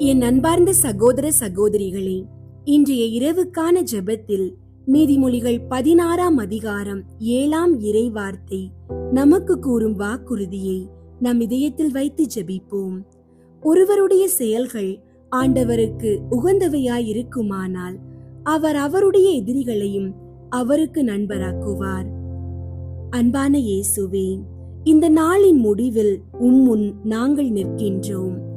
என் அன்பார்ந்த சகோதர சகோதரிகளே இன்றைய இரவுக்கான ஜெபத்தில் நீதிமொழிகள் பதினாறாம் அதிகாரம் ஏழாம் இறை வார்த்தை நமக்கு கூறும் வாக்குறுதியை நம் இதயத்தில் வைத்து ஜெபிப்போம். ஒருவருடைய செயல்கள் ஆண்டவருக்கு உகந்தவையாயிருக்குமானால் அவர் அவருடைய எதிரிகளையும் அவருக்கு நண்பராக்குவார். அன்பான இயேசுவே இந்த நாளின் முடிவில் உம்முன் நாங்கள் நிற்கின்றோம்.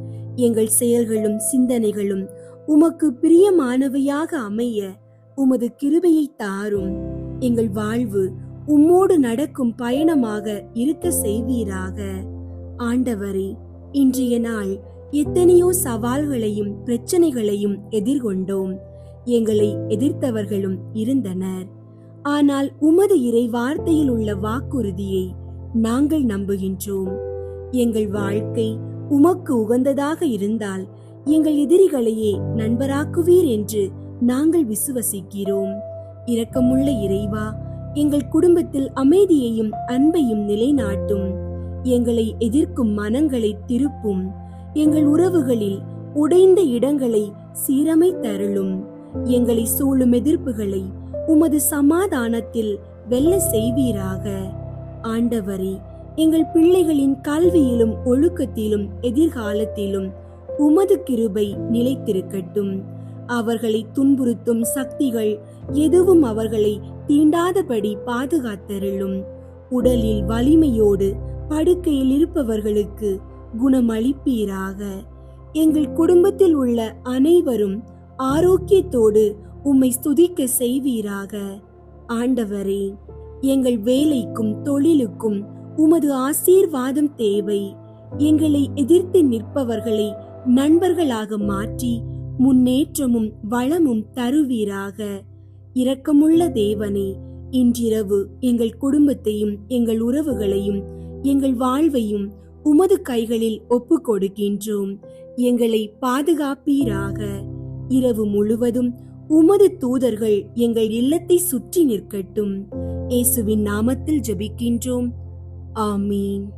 எங்கள் செயல்களும் சிந்தனைகளும் உமக்கு பிரியமானவையாக அமைய உமது கிருபையை தாரும். எங்கள் வாழ்வு உம்மோடு நடக்கும் பயணமாக இருக்க செய்வீராக. ஆண்டவரே இன்றைய நாள் எத்தனையோ சவால்களையும் பிரச்சனைகளையும் எதிர்கொண்டோம். எங்களை எதிர்த்தவர்களும் இருந்தனர். ஆனால் உமது இறை வார்த்தையில் உள்ள வாக்குறுதியை நாங்கள் நம்புகின்றோம். எங்கள் வாழ்க்கை உமக்கு உகந்ததாக இருந்தால் எங்கள் எதிரிகளையே நண்பராக்குவீர் என்று நாங்கள் விசுவசிக்கிறோம். இரக்கமுள்ள இறைவா எங்கள் குடும்பத்தில் அமைதியையும் அன்பையும் நிலைநாட்டும். எங்களை எதிர்க்கும் மனங்களை திருப்பும். எங்கள் உறவுகளில் உடைந்த இடங்களை சீரமை தருளும். எங்களை சூழும் எதிர்ப்புகளை உமது சமாதானத்தில் வெல்ல செய்வீராக. ஆண்டவரே எங்கள் பிள்ளைகளின் கல்வியிலும் ஒழுக்கத்திலும் எதிர்காலத்திலும் உமது கிருபை நிலைத்திருக்கட்டும். அவர்களை துன்புறுத்தும் சக்திகள் எதுவும் அவர்களை தீண்டாதபடி பாதுகாத்தருளும். உடலில் வலிமையோடு படுக்கையில் இருப்பவர்களுக்கு குணமளிப்பீராக. எங்கள் குடும்பத்தில் உள்ள அனைவரும் ஆரோக்கியத்தோடு உம்மை துதிக்க செய்வீராக. ஆண்டவரே எங்கள் வேலைக்கும் தொழிலுக்கும் உமது ஆசீர்வாதம் தேவை. எங்களை எதிர்த்து நிற்பவர்களை நண்பர்களாக மாற்றி முன்னேற்றமும் வளமும் தருவீராக. இரக்கமுள்ள தேவனே இன்றிரவு எங்கள் குடும்பத்தையும் எங்கள் உறவுகளையும் எங்கள் வாழ்வையும் உமது கைகளில் ஒப்பு கொடுக்கின்றோம் எங்களை பாதுகாப்பீராக. இரவு முழுவதும் உமது தூதர்கள் எங்கள் இல்லத்தை சுற்றி நிற்கட்டும். இயேசுவின் நாமத்தில் ஜெபிக்கின்றோம். Amen.